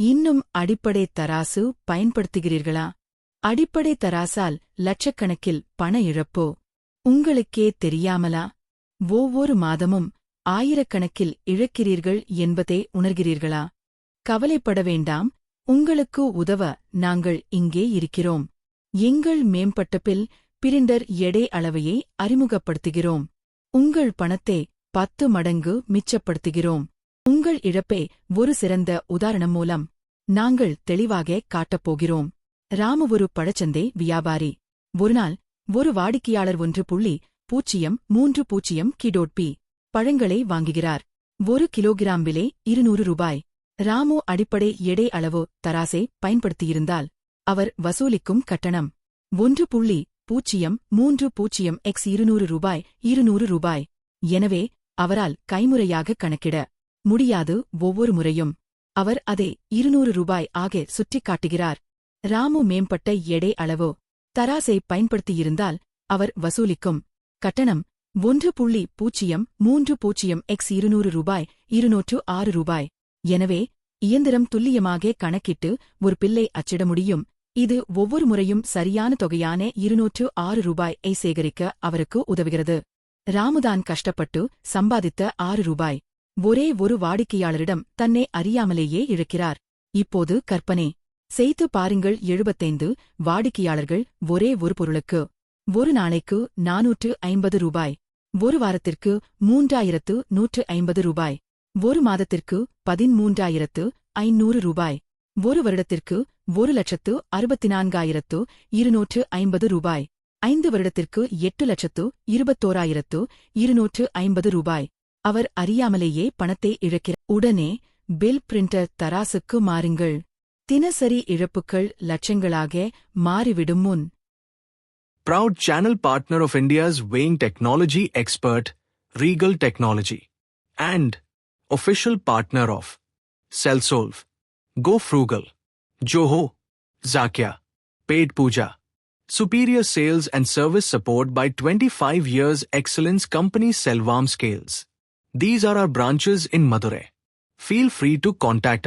இன்னும் அடிப்படை தராசு பயன்படுத்துகிறீர்களா? அடிப்படை தராசால் லட்சக்கணக்கில் பண இழப்போ? உங்களுக்கே தெரியாமலா? ஒவ்வொரு மாதமும் ஆயிரக்கணக்கில் இழக்கிறீர்கள் என்பதை உணர்கிறீர்களா? கவலைப்பட வேண்டாம். உங்களுக்கு உதவ நாங்கள் இங்கே இருக்கிறோம். எங்கள் மேம்பட்ட பில் பிரிண்டர் எடை அளவையை அறிமுகப்படுத்துகிறோம். உங்கள் பணத்தை பத்து மடங்கு மிச்சப்படுத்துகிறோம். உங்கள் இழப்பை ஒரு சிறந்த உதாரணம் மூலம் நாங்கள் தெளிவாக காட்டப்போகிறோம் ராமு ஒரு பழச்சந்தை வியாபாரி. ஒருநாள் ஒரு வாடிக்கையாளர் ஒன்று புள்ளி பூச்சியம் மூன்று பூச்சியம் கிடோட்பி பழங்களை வாங்குகிறார். ஒரு கிலோகிராம் விலை இருநூறு ரூபாய். ராமு அடிப்படை எடை அளவு தராசை பயன்படுத்தியிருந்தால் அவர் வசூலிக்கும் கட்டணம் ஒன்று புள்ளி பூச்சியம் மூன்று பூச்சியம் எக்ஸ் இருநூறு ரூபாய் இருநூறு ரூபாய். எனவே அவரால் கைமுறையாக கணக்கிட முடியாது ஒவ்வொரு முறையும். அவர் அதை இருநூறு ரூபாய் ஆக சுட்டிக் காட்டுகிறார். ராமு மேம்பட்ட எடை அளவோ. தராசை பயன்படுத்தியிருந்தால் அவர் வசூலிக்கும். கட்டணம் ஒன்று புள்ளி பூஜ்ஜியம் மூன்று பூஜ்ஜியம் எக்ஸ் இருநூறு ரூபாய் இருநூற்று ஆறு ரூபாய். எனவே இயந்திரம் துல்லியமாக கணக்கிட்டு ஒரு பில்லை அச்சிட முடியும். இது ஒவ்வொரு முறையும் சரியான தொகையான இருநூற்று ஆறு ரூபாய் ஐ சேகரிக்க அவருக்கு உதவுகிறது. ராமுதான் கஷ்டப்பட்டு சம்பாதித்த ஆறு ரூபாய். ஒரே ஒரு வாடிக்கையாளரிடம் தன்னை அறியாமலேயே இழக்கிறார். இப்போது கற்பனை. செய்து பாருங்கள் எழுபத்தைந்து வாடிக்கையாளர்கள் ஒரே ஒரு பொருளுக்கு ஒரு நாளைக்கு நானூற்று ஐம்பது ரூபாய் ஒரு வாரத்திற்கு மூன்றாயிரத்து நூற்று ஐம்பது ரூபாய் ஒரு மாதத்திற்கு பதிமூன்றாயிரத்து ஐநூறு ரூபாய் ஒரு வருடத்திற்கு ஒரு லட்சத்து அறுபத்தி நான்காயிரத்து இருநூற்று ஐம்பது ரூபாய் ஐந்து வருடத்திற்கு எட்டு லட்சத்து இருபத்தோராயிரத்து இருநூற்று ஐம்பது ரூபாய். அவர் அறியாமலேயே பணத்தை இழக்கிறார் உடனே பில் பிரிண்டர் தராசுக்கு மாறுங்கள் தினசரி இழப்புகள் லட்சங்களாக மாறிவிடும் முன் Proud channel partner of India's weighing technology expert, Regal Technology. And official partner of Cellsolve, Go Frugal, Joho, Zakia, Paid Puja. Superior sales and service support by 25 years excellence company Selvam Scales. These are our branches in Madurai. Feel free to contact us.